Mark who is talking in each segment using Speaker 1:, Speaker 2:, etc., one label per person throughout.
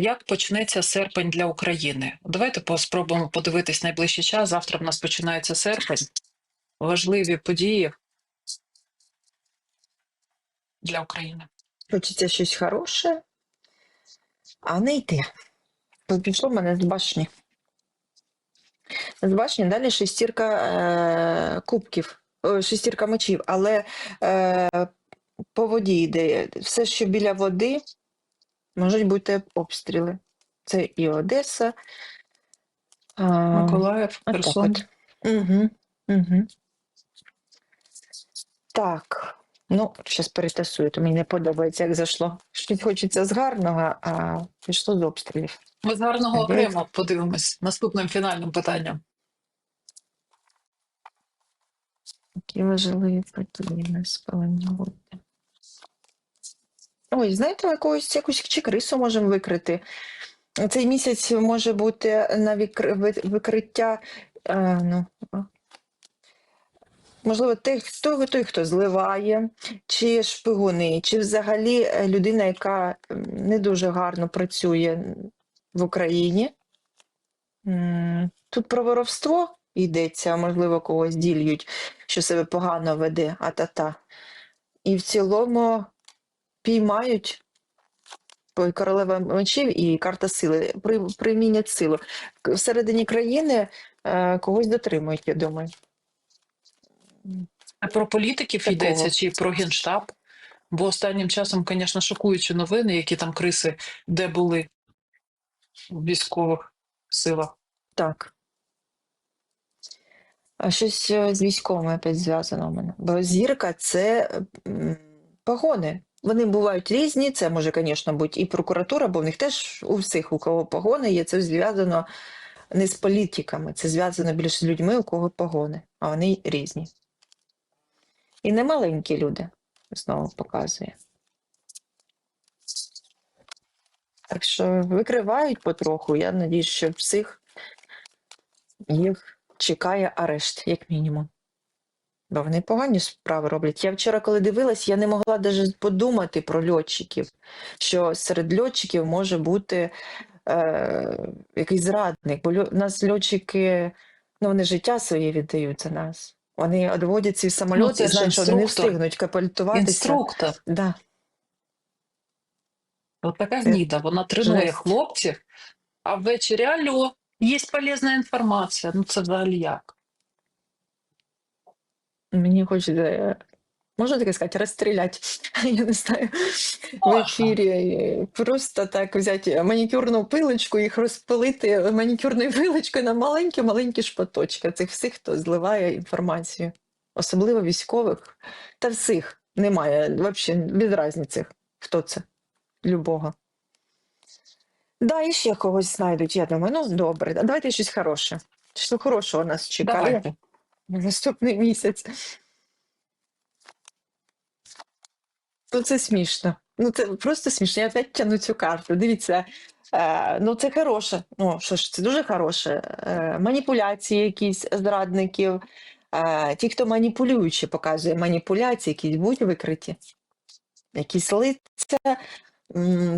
Speaker 1: Як почнеться серпень для України? Давайте по- спробуємо подивитись найближчий час. Завтра в нас починається серпень. Важливі події для України.
Speaker 2: Хочеться щось хороше, а не йти. Пішло мене з башні. З башні далі шестірка е, кубків, о, шестірка мечів, але е, по воді йде. Все, що біля води, можуть бути обстріли. Це і Одеса. А,
Speaker 1: Миколаїв, Херсон.
Speaker 2: Угу, угу. Так. Ну, зараз перетасую, то мені не подобається, як зайшло. Щось хочеться з гарного, а пішло з обстрілів.
Speaker 1: Ми з гарного окремо подивимось наступним фінальним питанням.
Speaker 2: Які важливі події нас бути. Ой, знаєте, якусь, якусь чи крису можемо викрити. Цей місяць може бути на викриття. е, ну, можливо, тих, хто, той, хто зливає, чи шпигуни, чи взагалі е, людина, яка не дуже гарно працює в Україні. Тут про воровство йдеться, можливо, когось ділють, що себе погано веде, а-та-та. І в цілому піймають Ой, королева мечів і карта сили, при, примінять силу. Всередині країни е, когось дотримують, я думаю.
Speaker 1: Про політиків
Speaker 2: Такого.
Speaker 1: йдеться чи про генштаб? Бо останнім часом, звісно, шокуючі новини, які там криси, де були в військових силах.
Speaker 2: Так. А щось е, з військовими опять зв'язано в мене. Бо зірка це погони. Вони бувають різні. Це може, звісно, бути і прокуратура, бо в них теж у всіх, у кого погони є, це зв'язано не з політиками, це зв'язано більше з людьми, у кого погони, а вони різні. І не маленькі люди, знову показує. Так що викривають потроху. Я надіюсь, що всіх їх чекає арешт, як мінімум. Бо вони погані справи роблять. Я вчора, коли дивилась, я не могла навіть подумати про льотчиків, що серед льотчиків може бути е, якийсь зрадник. Бо льо- у нас льотчики, ну вони життя своє віддають за нас. Вони відводять ці самоліти
Speaker 1: ж
Speaker 2: знають, що вони не встигнуть капітуватися.
Speaker 1: Інструктор.
Speaker 2: Да.
Speaker 1: От така гніда, вона тренує
Speaker 2: жесть.
Speaker 1: хлопців, а ввечері алло, є полезна інформація. Ну це взагалі як?
Speaker 2: Мені хочеться, можна таке сказати, розстріляти, я не знаю, в ефірі. е, Просто так взяти манікюрну пилочку, їх розпилити манікюрною пилочкою на маленькі-маленькі шпаточки. Цих всіх, хто зливає інформацію. Особливо військових. Та всіх немає, взагалі, без різниці, хто це. Любого. Да, і ще когось знайдуть, я думаю, ну добре, давайте щось хороше. Що хорошого нас чекає
Speaker 1: Давайте.
Speaker 2: На наступний місяць. Ну, це смішно. Ну, це просто смішно. Я опять тягну цю карту. Дивіться, е, ну це хороше. Ну, що ж, це дуже хороше. Е, маніпуляції якісь зрадників. Е, ті, хто маніпулюючи, показує маніпуляції, якісь будуть викриті. Якісь лиця,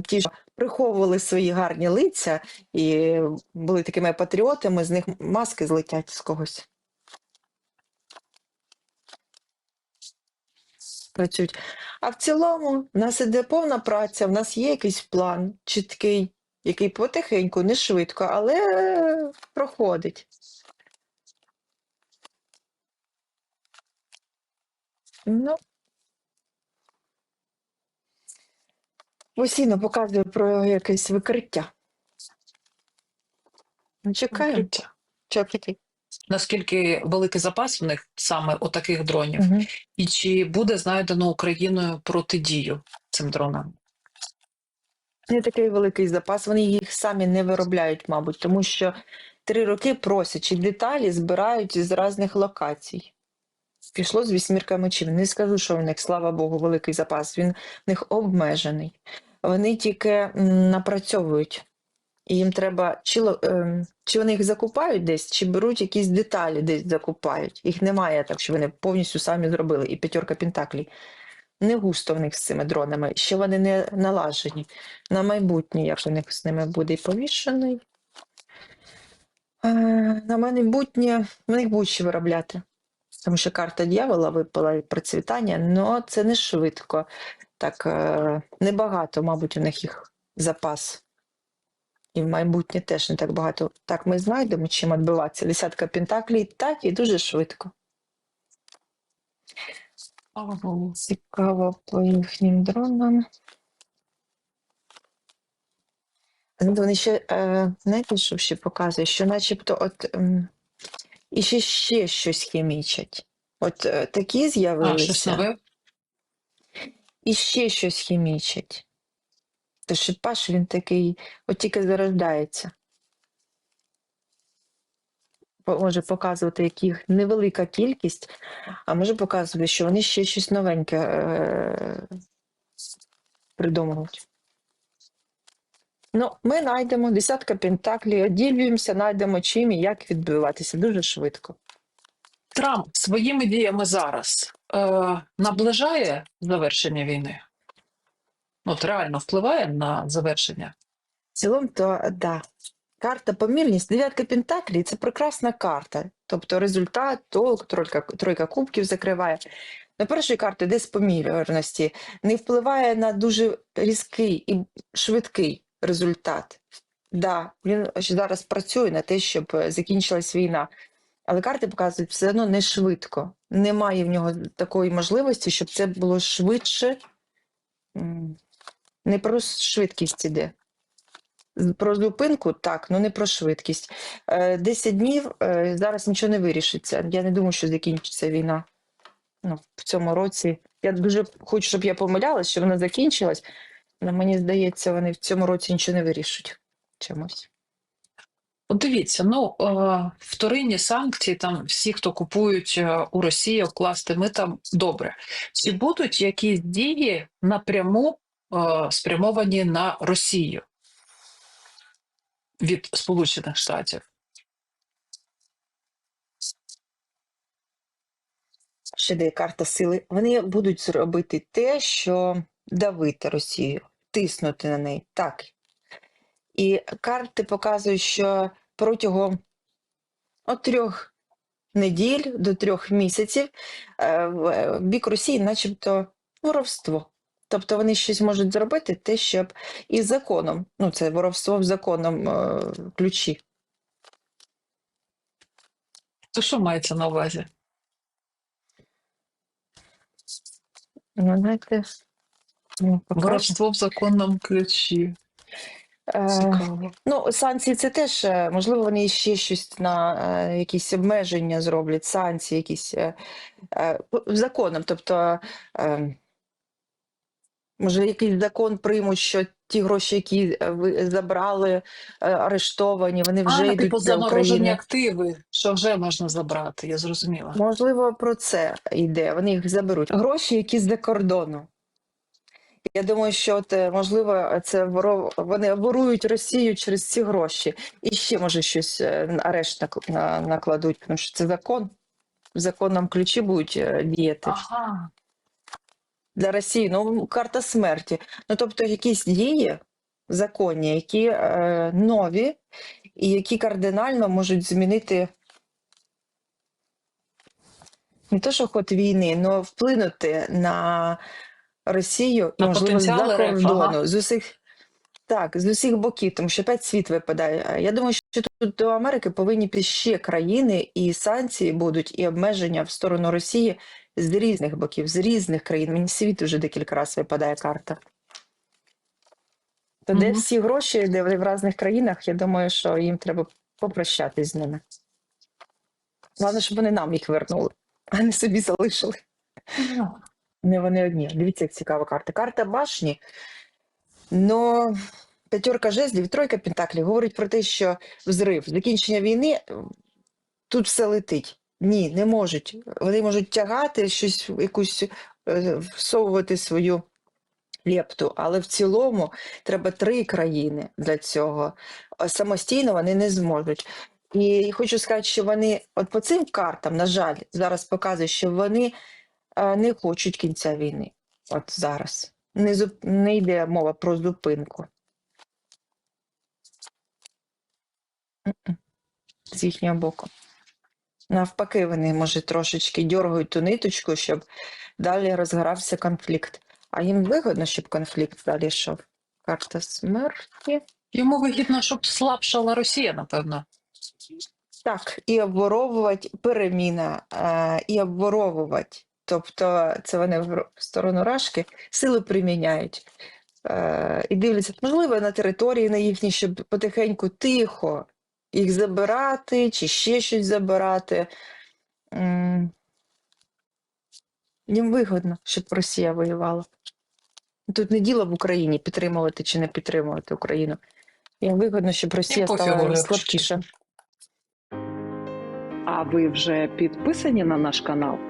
Speaker 2: ті, що приховували свої гарні лиця і були такими патріотами, з них маски злетять з когось. Працюють. А в цілому в нас іде повна праця, в нас є якийсь план чіткий, який потихеньку, не швидко, але проходить. Ну. Постійно показує про якесь викриття. Ну, Чекаємо. Чекайте.
Speaker 1: Наскільки великий запас в них саме у таких дронів,
Speaker 2: Угу.
Speaker 1: і чи буде знайдено Україною протидію цим дронам?
Speaker 2: Не такий великий запас, вони їх самі не виробляють, мабуть, тому що три роки просячи деталі збирають з різних локацій. Пішло з вісьмірка мечів. Не скажу, що в них, слава Богу, великий запас. Він в них обмежений. Вони тільки напрацьовують. І їм треба, чи, ем, чи вони їх закупають десь, чи беруть якісь деталі десь закупають. Їх немає так, що вони повністю самі зробили. І п'ятерка пентаклей. Не густо в них з цими дронами, ще вони не налажені. На майбутнє, як у них з ними буде і повішений. Е, На майбутнє в них будуть ще виробляти. Тому що карта дьявола випала і процвітання, але це не швидко. Так, е, небагато, мабуть, у них їх запас. І в майбутнє теж не так багато. Так, ми знайдемо, чим відбиватися. Десятка пентаклей, так і дуже швидко.
Speaker 1: Ага.
Speaker 2: Цікаво по їхнім дронам. Вони ще, е, знаєте, що ще показує, що начебто от ем, і ще, ще щось хімічать. От е, такі з'явилися, і ще щось хімічать. То шипаш він такий, от тільки зарождається. Може показувати, яких невелика кількість, а може показувати, що вони ще щось новеньке е- придумують. Ну, ми знайдемо десятка пентаклів, оділюємося, знайдемо чим і як відбиватися дуже швидко.
Speaker 1: Трамп своїми діями зараз е, наближає завершення війни? От реально впливає на завершення?
Speaker 2: В цілому, то да. Карта помірність, дев'ятка пентаклів це прекрасна карта. Тобто результат, толк, тройка, тройка кубків закриває. На першої карти десь помірності не впливає на дуже різкий і швидкий результат. Да, він зараз працює на те, щоб е, закінчилась війна. Але карти показують все одно не швидко. Немає в нього такої можливості, щоб це було швидше. Не про швидкість іде. Про зупинку так, ну не про швидкість. Е, 10 днів е, зараз нічого не вирішиться. Я не думаю, що закінчиться війна. Ну, в цьому році. Я дуже хочу, щоб я помилялась, що вона закінчилась. Але мені здається, вони в цьому році нічого не вирішать чомусь.
Speaker 1: От дивіться, ну е, вторинні санкції, там всі, хто купують е, у Росії, вкласти ми там добре. Чи будуть якісь дії напряму е, спрямовані на Росію від Сполучених Штатів?
Speaker 2: Ще де карта сили. Вони будуть зробити те, що давити Росію, тиснути на неї. Так. І карти показують, що протягом от трьох неділь до трьох місяців е, е, бік Росії, начебто, воровство. Тобто вони щось можуть зробити, те, щоб і законом, ну це воровство в законом е, ключі.
Speaker 1: То що мається на увазі?
Speaker 2: Ну, знаєте, ну.
Speaker 1: Воровство в законному ключі.
Speaker 2: Е,
Speaker 1: Цікаво.
Speaker 2: Ну, санкції це теж, е, можливо, вони ще щось на е, якісь обмеження зроблять, санкції якісь е, е, п- законом. Тобто, е, може, якийсь закон приймуть, що ті гроші, які е, ви забрали, е, арештовані, вони вже
Speaker 1: а,
Speaker 2: йдуть
Speaker 1: типу
Speaker 2: до України.
Speaker 1: активи, що вже можна забрати, я зрозуміла.
Speaker 2: Можливо, про це йде. Вони їх заберуть. Гроші, які з-за кордону. Я думаю, що от, е, можливо, це воров... вони ворують Росію через ці гроші. І ще, може, щось на- арешт на- накладуть, тому що це закон. В законному ключі будуть діяти
Speaker 1: Ага.
Speaker 2: Для Росії. Ну, карта смерті. Ну, тобто, якісь дії законні, які е, нові і які кардинально можуть змінити не то, що ход війни, але вплинути на Росію
Speaker 1: На
Speaker 2: можливо, з-за кордону,
Speaker 1: ага.
Speaker 2: з усіх. Так, з усіх боків, тому що опять світ випадає. Я думаю, що тут до Америки повинні піти ще країни, і санкції будуть, і обмеження в сторону Росії з різних боків, з різних країн. Мені світ вже декілька разів випадає карта. То де всі гроші, де вони в різних країнах, я думаю, що їм треба попрощатись з ними. Головне, щоб вони нам їх вернули, а не собі залишили. Не вони одні. Дивіться, як цікава карта. Карта башні. Но п'ятерка жезлів, тройка пентаклів говорить про те, що взрив, закінчення війни, тут все летить. Ні, не можуть. Вони можуть тягати щось, якусь е, всовувати свою лепту, але в цілому треба три країни для цього. Самостійно вони не зможуть. І хочу сказати, що вони, от по цим картам, на жаль, зараз показують, що вони е, не хочуть кінця війни. От зараз. Не, зуп... не йде мова про зупинку. З їхнього боку. Навпаки, вони, може, трошечки дергають ту ниточку, щоб далі розгорався конфлікт. А їм вигодно, щоб конфлікт далі йшов. Карта смерті.
Speaker 3: Йому вигідно, щоб слабшала Росія, напевно.
Speaker 2: Так, і обворовувати переміна, е, і обворовувати. Тобто це вони в сторону Рашки сили приміняють. Е, і дивляться, можливо, на території на їхній, щоб потихеньку тихо їх забирати, чи ще щось забирати. М. Їм вигодно, щоб Росія воювала. Тут не діло в Україні підтримувати чи не підтримувати Україну. Їм вигодно, щоб Росія стала слабкіша.
Speaker 1: А ви вже підписані на наш канал?